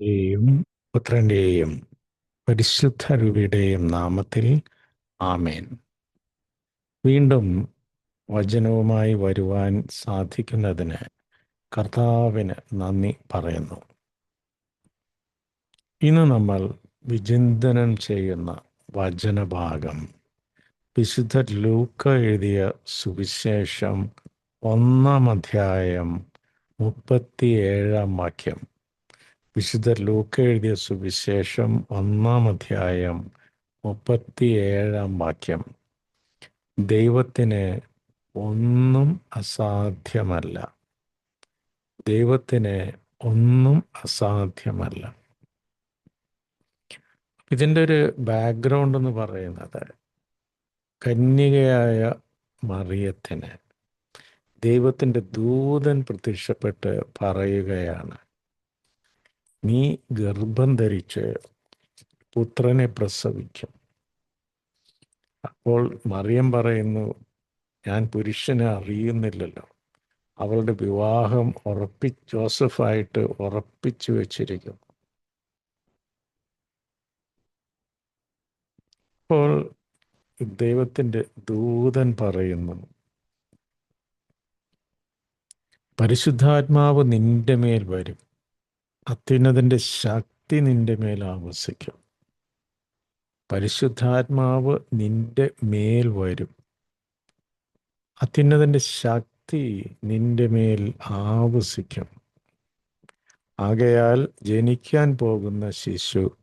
യും പുത്രന്റെയും പരിശുദ്ധ രൂപയുടെയും നാമത്തിൽ ആമേൻ. വീണ്ടും വചനവുമായി വരുവാൻ സാധിക്കുന്നതിന് കർത്താവിന് നന്ദി പറയുന്നു. ഇന്ന് നമ്മൾ വിചിന്തനം ചെയ്യുന്ന വചനഭാഗം വിശുദ്ധ ലൂക്ക എഴുതിയ സുവിശേഷം ഒന്നാം അധ്യായം മുപ്പത്തിയേഴാം വാക്യം. വിശുദ്ധ ലൂക്ക എഴുതിയ സുവിശേഷം ഒന്നാം അധ്യായം മുപ്പത്തിയേഴാം വാക്യം. ദൈവത്തിന് ഒന്നും അസാധ്യമല്ല. ദൈവത്തിന് ഒന്നും അസാധ്യമല്ല. ഇതിന്റെ ഒരു ബാക്ക്ഗ്രൗണ്ട് എന്ന് പറയുന്നത് കന്യകയായ മറിയത്തിന് ദൈവത്തിന്റെ ദൂതൻ പ്രത്യക്ഷപ്പെട്ട് പറയുകയാണ്. നീ ഗർഭം ധരിച്ച് പുത്രനെ പ്രസവിക്കും. അപ്പോൾ മറിയം പറയുന്നു ഞാൻ പുരുഷനെ അറിയുന്നില്ലല്ലോ. അവളുടെ വിവാഹം ഉറപ്പി ജോസഫായിട്ട് ഉറപ്പിച്ചു വച്ചിരിക്കും അപ്പോൾ ദൈവത്തിന്റെ ദൂതൻ പറയുന്നു പരിശുദ്ധാത്മാവ് നിന്റെ മേൽ വരും. അത്യുന്നതിന്റെ ശക്തി നിന്റെ മേൽ ആവസിക്കും. പരിശുദ്ധാത്മാവ് നിന്റെ മേൽ വരും. അത്യുന്നതിന്റെ ശക്തി നിന്റെ മേൽ ആവസിക്കും. ആകയാൽ ജനിക്കാൻ പോകുന്ന ശിശു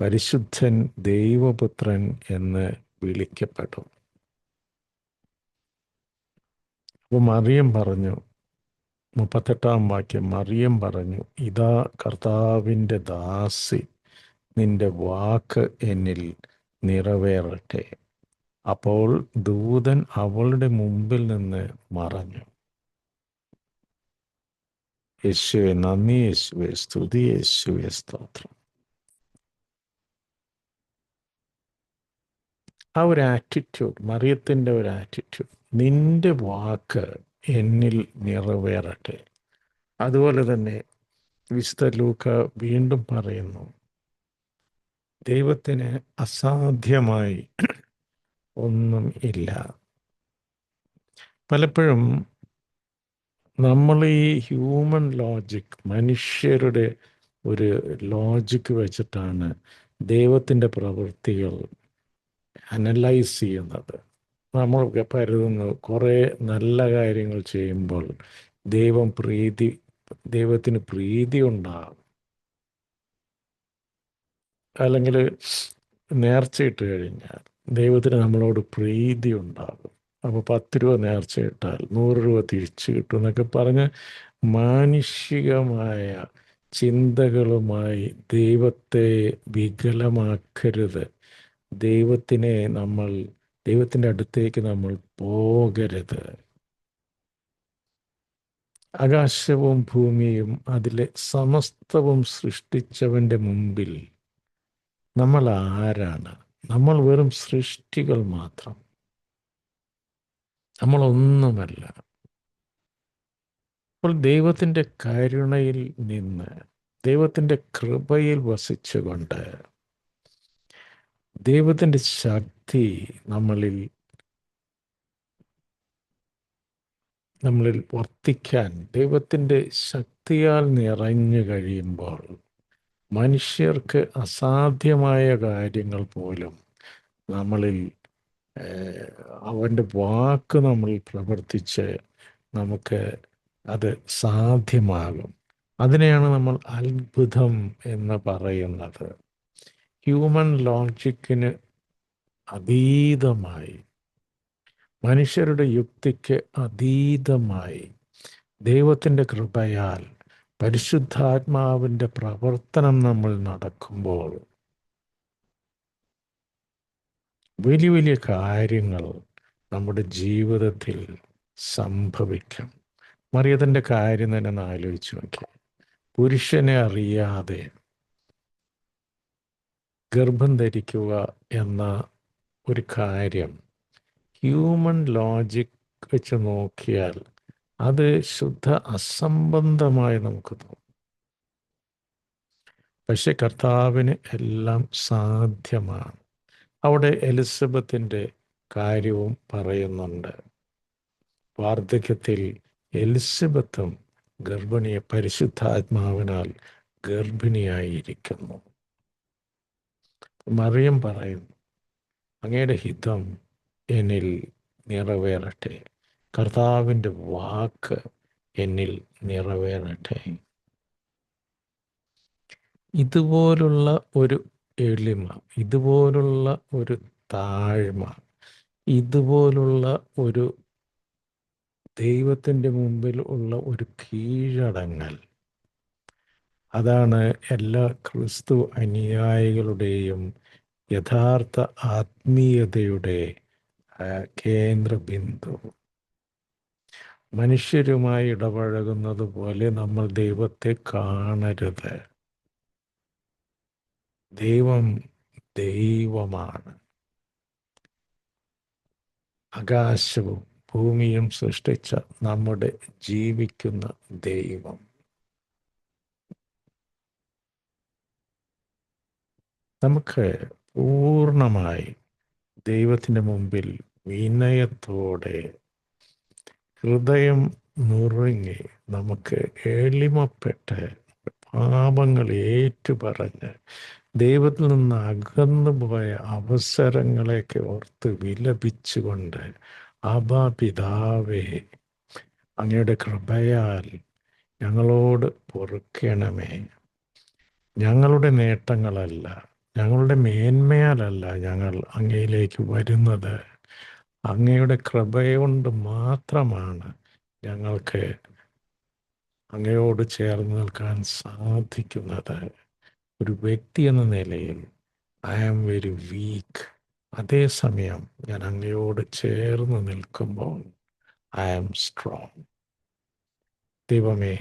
പരിശുദ്ധൻ ദൈവപുത്രൻ എന്ന് വിളിക്കപ്പെടും. അപ്പോൾ മറിയം പറഞ്ഞു മുപ്പത്തെട്ടാം വാക്യം മറിയം പറഞ്ഞു ഇതാ കർത്താവിന്റെ ദാസി നിന്റെ വാക്ക് എന്നിൽ നിറവേറട്ടെ. അപ്പോൾ ദൂതൻ അവളുടെ മുമ്പിൽ നിന്ന് മറഞ്ഞു. യേശുവെ നന്ദി യേശുവെ സ്തുതി യേശുവെ സ്തോത്രം. ആ ഒരു ആറ്റിറ്റ്യൂഡ് മറിയത്തിന്റെ ഒരു ആറ്റിറ്റ്യൂഡ് നിന്റെ വാക്ക് എന്നിൽ നിറവേറട്ടെ. അതുപോലെ തന്നെ വിശുദ്ധ ലൂക്ക വീണ്ടും പറയുന്നു ദൈവത്തിന് അസാധ്യമായി ഒന്നും ഇല്ല. പലപ്പോഴും നമ്മൾ ഈ ഹ്യൂമൻ ലോജിക് മനുഷ്യരുടെ ഒരു ലോജിക്ക് വെച്ചിട്ടാണ് ദൈവത്തിന്റെ പ്രവൃത്തികൾ അനലൈസ് ചെയ്യുന്നത്. നമ്മൾ കരുതുന്നു കുറേ നല്ല കാര്യങ്ങൾ ചെയ്യുമ്പോൾ ദൈവം പ്രീതി ദൈവത്തിന് പ്രീതി ഉണ്ടാകും. അല്ലെങ്കിൽ നേർച്ചയിട്ട് കഴിഞ്ഞാൽ ദൈവത്തിന് നമ്മളോട് പ്രീതി ഉണ്ടാകും. അപ്പോൾ പത്ത് രൂപ നേർച്ചയിട്ടാൽ നൂറ് രൂപ തിരിച്ചു കിട്ടും എന്നൊക്കെ പറഞ്ഞ് മാനുഷികമായ ചിന്തകളുമായി ദൈവത്തെ വികലമാക്കരുത്. ദൈവത്തിനെ നമ്മൾ ദൈവത്തിന്റെ അടുത്തേക്ക് നമ്മൾ പോകരുത്. ആകാശവും ഭൂമിയും അതിലെ സമസ്തവും സൃഷ്ടിച്ചവന്റെ മുമ്പിൽ നമ്മൾ ആരാണ്? നമ്മൾ വെറും സൃഷ്ടികൾ മാത്രം. നമ്മളൊന്നുമല്ല. അപ്പോൾ ദൈവത്തിന്റെ കരുണയിൽ നിന്ന് ദൈവത്തിന്റെ കൃപയിൽ വസിച്ചുകൊണ്ട് ദൈവത്തിന്റെ ശക്തി നമ്മളിൽ നമ്മളിൽ വർത്തിക്കാൻ ദൈവത്തിന്റെ ശക്തിയാൽ നിറഞ്ഞു കഴിയുമ്പോൾ മനുഷ്യർക്ക് അസാധ്യമായ കാര്യങ്ങൾ പോലും നമ്മളിൽ അവന്റെ വാക്ക് നമ്മൾ പ്രവർത്തിച്ച് നമുക്ക് അത് സാധ്യമാകും. അതിനെയാണ് നമ്മൾ അത്ഭുതം എന്ന് പറയുന്നത്. ഹ്യൂമൻ ലോജിക്കിന് അതീതമായി. മനുഷ്യരുടെ യുക്തിക്ക് അതീതമായി. ദൈവത്തിന്റെ കൃപയാൽ പരിശുദ്ധാത്മാവിന്റെ പ്രവർത്തനം നമ്മൾ നടക്കുമ്പോൾ വലിയ വലിയ കാര്യങ്ങൾ നമ്മുടെ ജീവിതത്തിൽ സംഭവിക്കും. മറിയത്തിന്റെ കാര്യം തന്നെ ഒന്ന് ആലോചിച്ച് നോക്കി. പുരുഷനെ അറിയാതെ ഗർഭം ധരിക്കുക എന്ന ഒരു കാര്യം. ഹ്യൂമൻ ലോജിക് വെച്ച് നോക്കിയാൽ അത് ശുദ്ധ അസംബന്ധമായി നമുക്ക് തോന്നും. പക്ഷെ കർത്താവിന് എല്ലാം സാധ്യമാണ്. അവിടെ എലിസബത്തിന്റെ കാര്യവും പറയുന്നുണ്ട്. വാർദ്ധക്യത്തിൽ എലിസബത്തും ഗർഭിണിയെ പരിശുദ്ധാത്മാവിനാൽ ഗർഭിണിയായിരിക്കുന്നു. മറിയം പറയുന്നു അങ്ങയുടെ ഹിതം എന്നിൽ നിറവേറട്ടെ. കർത്താവിന്റെ വാക്ക് എന്നിൽ നിറവേറട്ടെ. ഇതുപോലുള്ള ഒരു എളിമ ഇതുപോലുള്ള ഒരു താഴ്മ ഇതുപോലുള്ള ഒരു ദൈവത്തിന്റെ മുമ്പിൽ ഉള്ള ഒരു കീഴടങ്ങൽ. അതാണ് എല്ലാ ക്രിസ്തു അനുയായികളുടെയും യഥാർത്ഥ ആത്മീയതയുടെ കേന്ദ്ര ബിന്ദു മനുഷ്യരുമായി ഇടപഴകുന്നത് പോലെ നമ്മൾ ദൈവത്തെ കാണരുത്. ദൈവം ദൈവമാണ്. ആകാശവും ഭൂമിയും സൃഷ്ടിച്ച നമ്മുടെ ജീവിക്കുന്ന ദൈവം. നമുക്ക് പൂർണമായി ദൈവത്തിന്റെ മുമ്പിൽ വിനയത്തോടെ ഹൃദയം നുറുങ്ങി നമുക്ക് എളിമപ്പെട്ട് പാപങ്ങൾ ഏറ്റുപറഞ്ഞ് ദൈവത്തിൽ നിന്ന് അകന്നു പോയ അവസരങ്ങളെയൊക്കെ ഓർത്ത് വിലപിച്ചുകൊണ്ട് അബാ പിതാവേ അങ്ങയുടെ കൃപയാൽ ഞങ്ങളോട് പൊറുക്കണമേ. ഞങ്ങളുടെ നേട്ടങ്ങളല്ല ഞങ്ങളുടെ മേന്മയാലല്ല ഞങ്ങൾ അങ്ങയിലേക്ക് വരുന്നത്. അങ്ങയുടെ കൃപയുകൊണ്ട് മാത്രമാണ് ഞങ്ങൾക്ക് അങ്ങയോട് ചേർന്ന് നിൽക്കാൻ സാധിക്കുന്നത്. ഒരു വ്യക്തി എന്ന നിലയിൽ ഐ ആം വെരി വീക്ക് അതേസമയം ഞാൻ അങ്ങയോട് ചേർന്ന് നിൽക്കുമ്പോൾ ഐ ആം സ്ട്രോങ് ദൈവമേ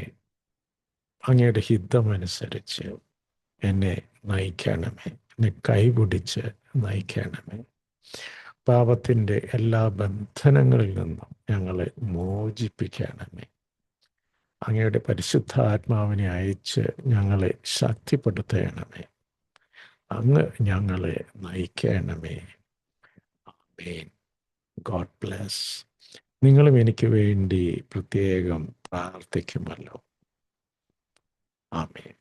അങ്ങയുടെ ഹിതമനുസരിച്ച് എന്നെ നയിക്കണമേ. കൈപിടിച്ച് നയിക്കണമേ. പാപത്തിന്റെ എല്ലാ ബന്ധനങ്ങളിൽ നിന്നും ഞങ്ങളെ മോചിപ്പിക്കണമേ. അങ്ങയുടെ പരിശുദ്ധാത്മാവിനെ അയച്ച് ഞങ്ങളെ ശക്തിപ്പെടുത്തണമേ. അങ്ങ് ഞങ്ങളെ നയിക്കണമേ. ആമേൻ. God bless. നിങ്ങളും എനിക്ക് വേണ്ടി പ്രത്യേകം പ്രാർത്ഥിക്കുമല്ലോ. ആമേൻ.